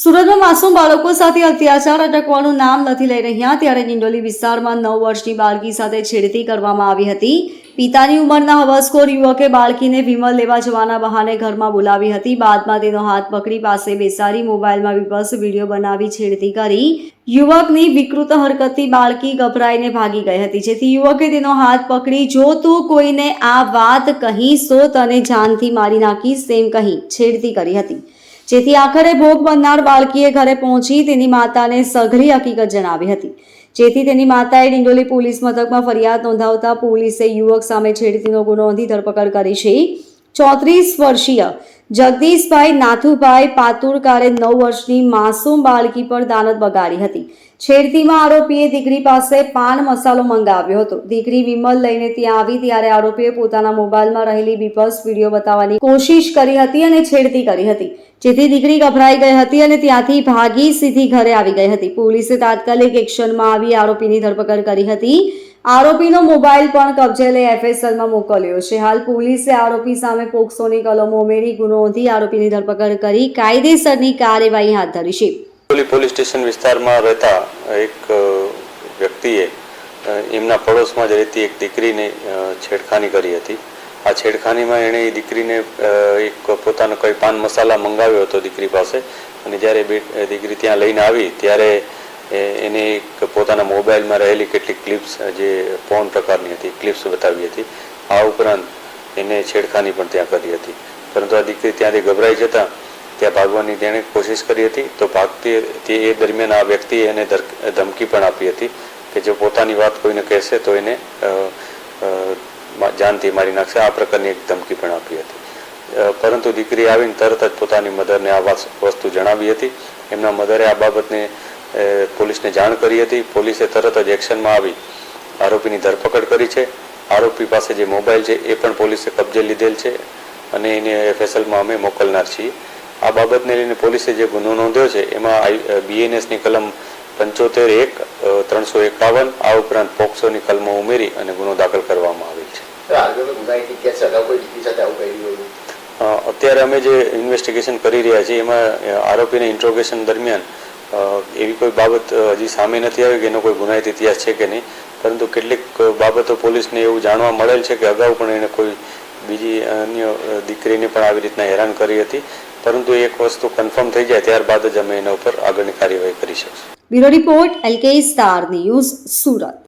સુરતમાં માસૂમ બાળકો સાથે અત્યાચાર અટકવાનું નામ નથી લઈ રહ્યા ત્યારે નિંડોલી વિસ્તારમાં નવ વર્ષની બાળકી સાથે છેડતી કરવામાં આવી હતી. પિતાની ઉંમરના હવસખોર યુવકે બાળકીને વિમલ લેવા જવાના બહાને ઘરમાં બોલાવી હતી. બાદમાં તેનો હાથ પકડી પાસે બેસાડી મોબાઈલમાં વિવશ વીડિયો બનાવી છેડતી કરી. યુવકની વિકૃત હરકતથી બાળકી ગભરાઈને ભાગી ગઈ હતી. જેથી યુવકે તેનો હાથ પકડી, જો તું કોઈને આ વાત કહીશ તો તને જાનથી મારી નાખીશ, તેમ કહી છેડતી કરી હતી. જેથી આખરે ભોગ બનનાર બાળકીએ ઘરે પહોંચી તેની માતાને સઘળી હકીકત જણાવી હતી. જેથી તેની માતાએ ડિંડોલી પોલીસ મથકમાં ફરિયાદ નોંધાવતા પોલીસે યુવક સામે છેડતીનો ગુનો નોંધી ધરપકડ કરી છે. ચોત્રીસ વર્ષીય જગદીશભાઈ નાથુભાઈ પાતુરકારે નવ વર્ષની માસૂમ બાળકી પર દાનત બગાડી હતી. છેડતીમાં આરોપીએ દીકરી પાસે પાન મસાલો મંગાવ્યો હતો. દીકરી વિમલ લઈને ત્યાં આવી ત્યારે આરોપીએ પોતાના મોબાઈલમાં રહેલી બીપસ વીડિયો બતાવવાની કોશિશ કરી હતી અને છેડતી કરી હતી. જેથી દીકરી ગભરાઈ ગઈ હતી અને ત્યાંથી ભાગી સીધી ઘરે આવી ગઈ હતી. પોલીસે તાત્કાલિક એક્શનમાં આવી આરોપીની ધરપકડ કરી હતી. આરોપીનો મોબાઈલ પણ કબજે લઈ એફએસએલમાં મોકલ્યો છે. હાલ પોલીસે આરોપી સામે પોક્સોની કલમો ઉમેરી ગુનો નોંધી આરોપીની ધરપકડ કરી કાયદેસરની કાર્યવાહી હાથ ધરી છે. પોલી પોલીસ સ્ટેશન વિસ્તારમાં રહેતા એક વ્યક્તિએ એમના પડોશમાં જ રહેતી એક દીકરીને છેડખાની કરી હતી. આ છેડખાનીમાં એણે એ દીકરીને એક પોતાનો કોઈ પાન મસાલા મંગાવ્યો હતો દીકરી પાસે. અને જ્યારે દીકરી ત્યાં લઈને આવી, ત્યારે એને એક પોતાના મોબાઈલમાં રહેલી કેટલીક ક્લિપ્સ જે પોર્ન પ્રકારની હતી ક્લિપ્સ બતાવી હતી. આ ઉપરાંત એને છેડખાની પણ ત્યાં કરી હતી. પરંતુ આ દીકરી ત્યાંથી ગભરાઈ જતા ત્યાં ભાગવાની તેણે કોશિશ કરી હતી, તો ભાગતી તે એ દરમિયાન આ વ્યક્તિએ એને ધમકી પણ આપી હતી કે જો પોતાની વાત કોઈને કહેશે તો એને જાનથી મારી નાખશે. આ પ્રકારની એક ધમકી પણ આપી હતી. પરંતુ દીકરી આવીને તરત જ પોતાની મધરને આ વસ્તુ જણાવી હતી. એમના મધરે આ બાબતને પોલીસને જાણ કરી હતી. પોલીસે તરત જ એક્શનમાં આવી આરોપીની ધરપકડ કરી છે. આરોપી પાસે જે મોબાઈલ છે એ પણ પોલીસે કબજે લીધેલ છે અને એને એફએસએલમાં અમે મોકલનાર છીએ. આ બાબતને લઈને પોલીસે જે ગુનો નોંધ્યો છે એમાં બીએનએસની કલમ પંચોતેર એક ત્રણસો એકાવન આ ઉપરાંત પોક્સોની કલમો ઉમેરી અને ગુનો દાખલ કરવામાં આવેલ છે. અત્યારે અમે જે ઇન્વેસ્ટિગેશન કરી રહ્યા છીએ એમાં આરોપીને ઇન્ટ્રોગેશન દરમિયાન એવી કોઈ બાબત હજી સામે નથી આવી કે એનો કોઈ ગુનાહિત ઇતિહાસ છે કે નહીં? પરંતુ કેટલીક બાબતો પોલીસને એવું જાણવા મળેલ છે કે અગાઉ પણ એને કોઈ બીજી અન્ય દીકરીને પણ આવી રીતના હેરાન કરી હતી. પરંતુ એક વસ્તુ કન્ફર્મ થઈ જાય, ત્યારબાદ જ અમે એના ઉપર આગળની કાર્યવાહી કરી શકશું. Bureau report L K star news Surat.